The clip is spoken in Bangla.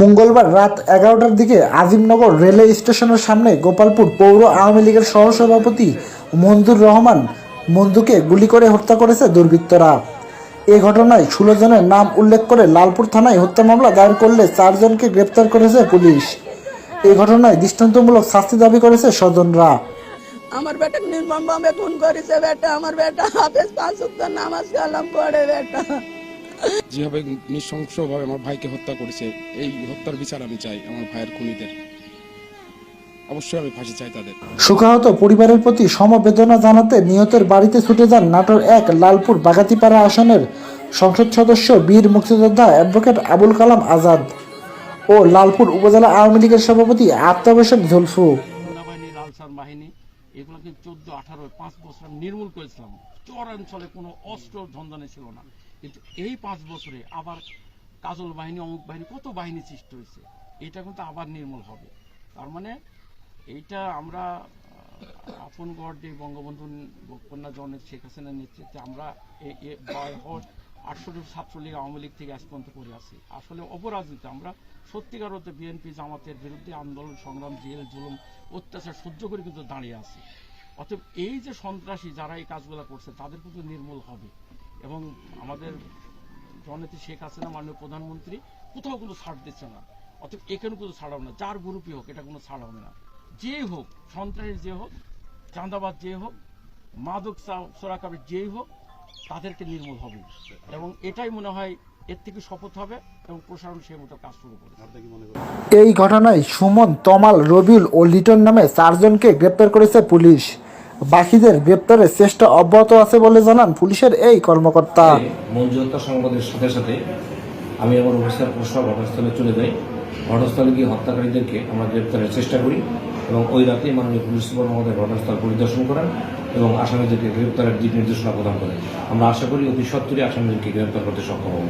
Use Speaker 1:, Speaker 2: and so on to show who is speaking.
Speaker 1: মঙ্গলবার রাত এগারোটার দিকে আজিমনগর রেলওয়ে স্টেশনের সামনে গোপালপুর পৌর আওয়ামী লীগের সহসভাপতি মঞ্জুর রহমান মন্দুকে গুলি করে হত্যা করেছে দুর্বৃত্তরা। এ ঘটনায় ষোলো জনের নাম উল্লেখ করে লালপুর থানায় হত্যা মামলা দায়ের করলে চারজনকে গ্রেপ্তার করেছে পুলিশ। এই ঘটনায় দৃষ্টান্তমূলক শাস্তি দাবি করেছে স্বজনরা।
Speaker 2: আমার বেটা নির্মম ভাবে খুন করেছে বেটা, আমার বেটা হাফেজ পাঁচ নামাজ কালাম পড়ে বেটা।
Speaker 3: যেভাবে নৃশংসভাবে আমার ভাইকে হত্যা করেছে এই হত্যার বিচার আমি চাই আমার ভাইয়ের খুনিদের। অবশ্যই আমি ফাঁসি চাই তাদের।
Speaker 1: শোকাহত পরিবারের প্রতি সমবেদনা জানাতে নিহতের বাড়িতে ছুটে যান নাটোর এক লালপুর বাগাতিপাড়া আসনের সংসদ সদস্য বীর মুক্তিযোদ্ধা অ্যাডভোকেট আবুল কালাম আজাদ ও লালপুর উপজেলা আওয়ামী লীগের সভাপতি আফতাব হোসেন জুলফু
Speaker 4: বাহিনী এগুলোকে চোদ্দ আঠারো পাঁচ বছর নির্মূল করেছিলাম। চরাঞ্চলে কোনো অস্ত্র ধন্দনে ছিল না। কিন্তু এই পাঁচ বছরে আবার কাজল বাহিনী, অমুক বাহিনী, কত বাহিনী সৃষ্টি হয়েছে, এটা কিন্তু আবার নির্মূল হবে। তার মানে এইটা আমরা আপন গড় যে বঙ্গবন্ধু কন্যা জনের শেখ হাসিনার নেতৃত্বে আমরা এ আটষট্টি ছাত্রলীগ আওয়ামী লীগ থেকে আজ পর্যন্ত করে আছি আসলে অপরাজিত, আমরা সত্যিকার অর্থে বিএনপি জামাতের বিরুদ্ধে আন্দোলন, সংগ্রাম, জেল, জুলুম, অত্যাচার সহ্য করে কিন্তু দাঁড়িয়ে আছি। অতএব এই যে সন্ত্রাসী যারা এই কাজগুলো করছে, তাদের কিন্তু নির্মূল হবে। এবং আমাদের জননেত্রী শেখ হাসিনা মাননীয় প্রধানমন্ত্রী কোথাও কোনো ছাড় দিচ্ছে না। অতএব এখানে কোনো ছাড় হবে না। যার গ্রুপই হোক এটা কোনো ছাড় হবে না। যে হোক সন্ত্রাসী যে হোক চাঁদাবাদ যে হোক মাদক সোরাকাবে যেই হোক তাদেরকে নির্মূল হবে। এবং এটাই মনে হয় এর থেকে শপথ হবে এবং প্রসারণ সেই মতো কাজ শুরু করবে।
Speaker 1: এই ঘটনায় সুমন তমাল রবিউল ও লিটন নামে চারজনকে গ্রেপ্তার করেছে পুলিশ। বাকিদের গ্রেপ্তারের চেষ্টা অব্যাহত আছে বলে জানান পুলিশের এই কর্মকর্তা।
Speaker 5: মঞ্জু সংবাদের সাথে সাথে আমি আমার অফিসার প্রসব ঘটনাস্থলে চলে যাই। ঘটনাস্থলে গিয়ে হত্যাকারীদেরকে আমরা গ্রেপ্তারের চেষ্টা করি এবং ওই রাতে মাননীয় পুলিশ সুপার মহোদয় ঘটনাস্থল পরিদর্শন করেন এবং আসামিদেরকে গ্রেপ্তারের দিক নির্দেশনা প্রদান করেন। আমরা আশা করি অতি সত্তরই আসামিদেরকে গ্রেপ্তার করতে সক্ষম হব।